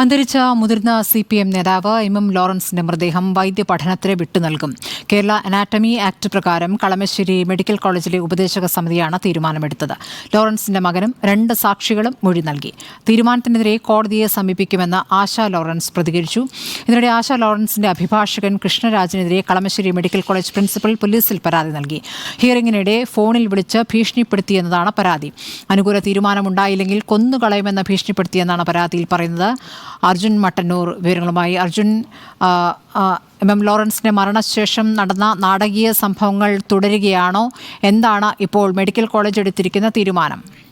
അന്തരിച്ച മുതിർന്ന C P M നേതാവ് എം എം ലോറൻസിന്റെ മൃതദേഹം വൈദ്യപഠനത്തിന് വിട്ടു നൽകും. കേരള അനാറ്റമി ആക്ട് പ്രകാരം കളമശ്ശേരി മെഡിക്കൽ കോളേജിലെ ഉപദേശക സമിതിയാണ് തീരുമാനമെടുത്തത്. ലോറൻസിന്റെ മകനും രണ്ട് സാക്ഷികളും മൊഴി നൽകി. തീരുമാനത്തിനെതിരെ കോടതിയെ സമീപിക്കുമെന്ന് ആശാ ലോറൻസ് പ്രതികരിച്ചു. ഇതിനിടെ ആശാ ലോറൻസിന്റെ അഭിഭാഷകൻ കൃഷ്ണരാജിനെതിരെ കളമശ്ശേരി മെഡിക്കൽ കോളേജ് പ്രിൻസിപ്പൽ പോലീസിൽ പരാതി നൽകി. ഹിയറിംഗിനിടെ ഫോണിൽ വിളിച്ച് ഭീഷണിപ്പെടുത്തിയെന്നതാണ് പരാതി. അനുകൂല തീരുമാനമുണ്ടായില്ലെങ്കിൽ കൊന്നുകളയുമെന്ന് ഭീഷണിപ്പെടുത്തിയെന്നാണ് പരാതിയിൽ പറയുന്നത്. അർജുൻ മട്ടന്നൂർ വിവരങ്ങളുമായി. അർജുൻ എം. എം. ലോറൻസിന്റെ മരണശേഷം നടന്ന നാടകീയ സംഭവങ്ങൾ തുടരുകയാണോ? എന്താണ് ഇപ്പോൾ മെഡിക്കൽ കോളേജ് എടുത്തിരിക്കുന്ന തീരുമാനം?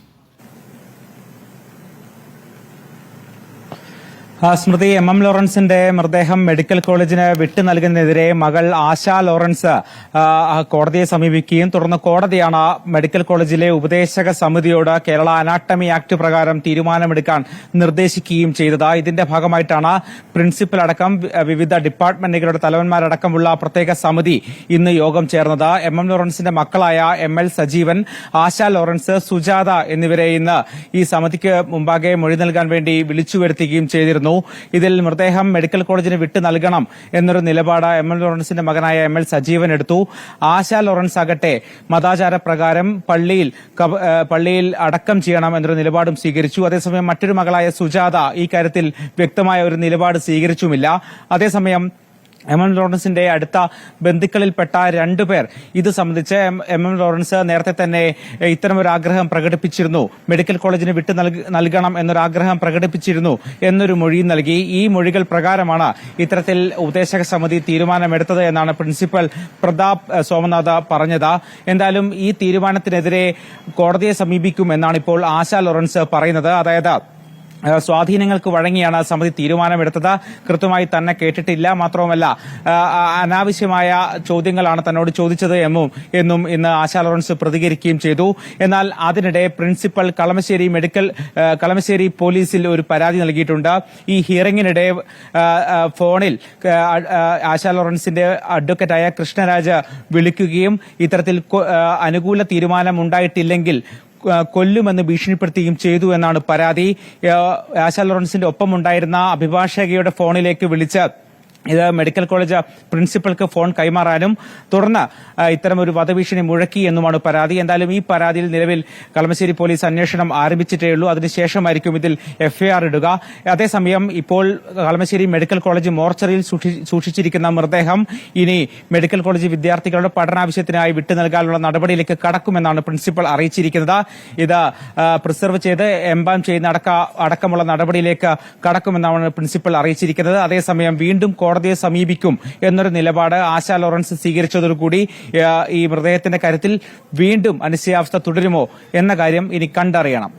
സ്മൃതി എം എം ലോറൻസിന്റെ മൃതദേഹം മെഡിക്കൽ കോളേജിന് വിട്ടു നൽകുന്നതിനെതിരെ മകൾ ആശ ലോറൻസ് കോടതിയെ സമീപിക്കുകയും തുടർന്ന് കോടതിയാണ് മെഡിക്കൽ കോളേജിലെ ഉപദേശക സമിതിയോട് കേരള അനാട്ടമി ആക്ട് പ്രകാരം തീരുമാനമെടുക്കാൻ നിർദ്ദേശിക്കുകയും ചെയ്തത്. ഇതിന്റെ ഭാഗമായിട്ടാണ് പ്രിൻസിപ്പൽ അടക്കം വിവിധ ഡിപ്പാർട്ട്മെന്റുകളുടെ തലവന്മാരടക്കമുള്ള പ്രത്യേക സമിതി ഇന്ന് യോഗം ചേർന്നത്. എം എം ലോറൻസിന്റെ മക്കളായ M L Sajeevan Asha Lawrence Sujatha എന്നിവരെ ഇന്ന് ഈ സമിതിക്ക് മുമ്പാകെ മൊഴി നൽകാൻ വേണ്ടി വിളിച്ചു വരുത്തുകയും ചെയ്തിരുന്നു. ഇതിൽ മൃതദേഹം മെഡിക്കൽ കോളേജിന് വിട്ടു നൽകണം എന്നൊരു നിലപാട് എം എൽ ലോറൻസിന്റെ മകനായ എം എൽ സജീവൻ എടുത്തു. ആശ ലോറൻസ് ആകട്ടെ മതാചാര പ്രകാരം പള്ളിയിൽ പള്ളിയിൽ അടക്കം ചെയ്യണം എന്നൊരു നിലപാടും സ്വീകരിച്ചു. അതേസമയം മറ്റൊരു മകളായ സുജാത ഈ കാര്യത്തിൽ വ്യക്തമായ ഒരു നിലപാട് സ്വീകരിച്ചുമില്ല. അതേസമയം എം എം ലോറൻസിന്റെ അടുത്ത ബന്ധുക്കളിൽപ്പെട്ട രണ്ടുപേർ ഇത് സംബന്ധിച്ച് എം എം ലോറൻസ് നേരത്തെ തന്നെ ഇത്തരമൊരു ആഗ്രഹം പ്രകടിപ്പിച്ചിരുന്നു. മെഡിക്കൽ കോളേജിന് വിട്ടു നൽകണം എന്നൊരു ആഗ്രഹം പ്രകടിപ്പിച്ചിരുന്നു എന്നൊരു മൊഴി നൽകി. ഈ മൊഴികൾ പ്രകാരമാണ് ഇത്തരത്തിൽ ഉപദേശക സമിതി തീരുമാനമെടുത്തത് എന്നാണ് പ്രിൻസിപ്പൽ പ്രതാപ് സോമനാഥ പറഞ്ഞത്. എന്തായാലും ഈ തീരുമാനത്തിനെതിരെ കോടതിയെ സമീപിക്കുമെന്നാണ് ഇപ്പോൾ ആശാ ലോറൻസ് പറയുന്നത്. അതായത് സ്വാധീനങ്ങൾക്ക് വഴങ്ങിയാണ് സമിതി തീരുമാനമെടുത്തത്. കൃത്യമായി തന്നെ കേട്ടിട്ടില്ല. മാത്രവുമല്ല അനാവശ്യമായ ചോദ്യങ്ങളാണ് തന്നോട് ചോദിച്ചത് എന്നും എന്നും ഇന്ന് ആശാ ലോറൻസ് പ്രതികരിക്കുകയും ചെയ്തു. എന്നാൽ അതിനിടെ പ്രിൻസിപ്പൽ കളമശ്ശേരി മെഡിക്കൽ കളമശ്ശേരി പോലീസിൽ ഒരു പരാതി നൽകിയിട്ടുണ്ട്. ഈ ഹിയറിംഗിനിടെ ഫോണിൽ ആശാ ലോറൻസിന്റെ അഡ്വക്കേറ്റായ കൃഷ്ണരാജ് വിളിക്കുകയും ഇത്തരത്തിൽ അനുകൂല തീരുമാനം ഉണ്ടായിട്ടില്ലെങ്കിൽ കൊല്ലുമെന്ന് ഭീഷണിപ്പെടുത്തുകയും ചെയ്തു എന്നാണ് പരാതി. ആശാ ലോറൻസിന്റെ ഒപ്പമുണ്ടായിരുന്ന അഭിഭാഷകയുടെ ഫോണിലേക്ക് വിളിച്ച് ഇത് മെഡിക്കൽ കോളേജ് പ്രിൻസിപ്പൽക്ക് ഫോൺ കൈമാറാനും തുടർന്ന് ഇത്തരം ഒരു വധഭീഷണി മുഴക്കി എന്നുമാണ് പരാതി. എന്തായാലും ഈ പരാതിയിൽ നിലവിൽ കളമശ്ശേരി പോലീസ് അന്വേഷണം ആരംഭിച്ചിട്ടേ ഉള്ളൂ. അതിനുശേഷമായിരിക്കും ഇതിൽ എഫ്ഐആർ ഇടുക. അതേസമയം ഇപ്പോൾ കളമശ്ശേരി മെഡിക്കൽ കോളേജ് മോർച്ചറിയിൽ സൂക്ഷിച്ചിരിക്കുന്ന മൃതദേഹം ഇനി മെഡിക്കൽ കോളേജ് വിദ്യാർത്ഥികളുടെ പഠനാവശ്യത്തിനായി വിട്ടു നൽകാനുള്ള നടപടിയിലേക്ക് കടക്കുമെന്നാണ് പ്രിൻസിപ്പൽ അറിയിച്ചിരിക്കുന്നത്. ഇത് പ്രിസർവ് ചെയ്ത് എംബാം ചെയ്യുന്ന അടക്ക അടക്കമുള്ള നടപടിയിലേക്ക് കടക്കുമെന്നാണ് പ്രിൻസിപ്പൽ അറിയിച്ചിരിക്കുന്നത്. അതേസമയം വീണ്ടും കോടതിയെ സമീപിക്കും എന്നൊരു നിലപാട് ആശാ ലോറൻസ് സ്വീകരിച്ചതോടുകൂടി ഈ മൃതദേഹത്തിന്റെ കാര്യത്തിൽ വീണ്ടും അനിശ്ചയാവസ്ഥ തുടരുമോ എന്ന കാര്യം ഇനി കണ്ടറിയണം.